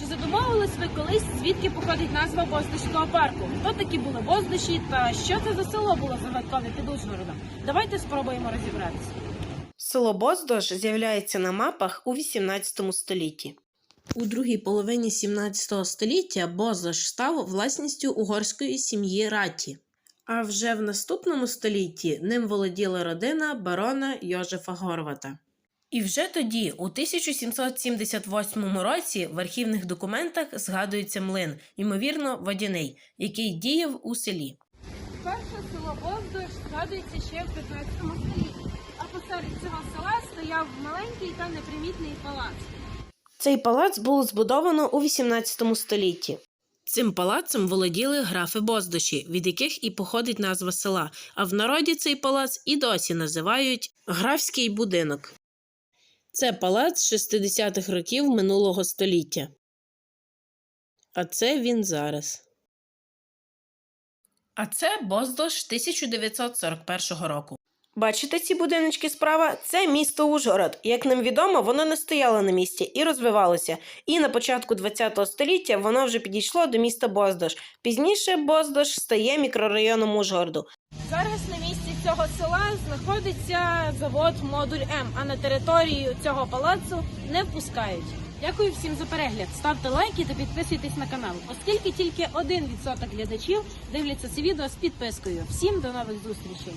Чи задумовувались ви колись, звідки походить назва Боздашського парку? Хто такі були Боздаші та що це за село було загадкове під Ужгородом? Давайте спробуємо розібратися. Село Боздож з'являється на мапах у 18 столітті. У другій половині 17 століття Боздож став власністю угорської сім'ї Раті. А вже в наступному столітті ним володіла родина барона Йожефа Горвата. І вже тоді, у 1778 році, в архівних документах згадується млин, ймовірно, водяний, який діяв у селі. Перше село Боздаш згадується ще в 15 столітті, а посеред цього села стояв маленький та непримітний палац. Цей палац було збудовано у 18 столітті. Цим палацем володіли графи Боздоші, від яких і походить назва села, а в народі цей палац і досі називають графський будинок. Це палац 60-х років минулого століття. А це він зараз. А це Боздош 1941 року. Бачите ці будиночки справа? Це місто Ужгород. Як нам відомо, воно не стояло на місці і розвивалося. І на початку ХХ століття воно вже підійшло до міста Боздош. Пізніше Боздош стає мікрорайоном Ужгороду. Зараз на місці цього села знаходиться завод Модуль М, а на територію цього палацу не впускають. Дякую всім за перегляд. Ставте лайки та підписуйтесь на канал, оскільки тільки 1% глядачів дивляться це відео з підпискою. Всім до нових зустрічей!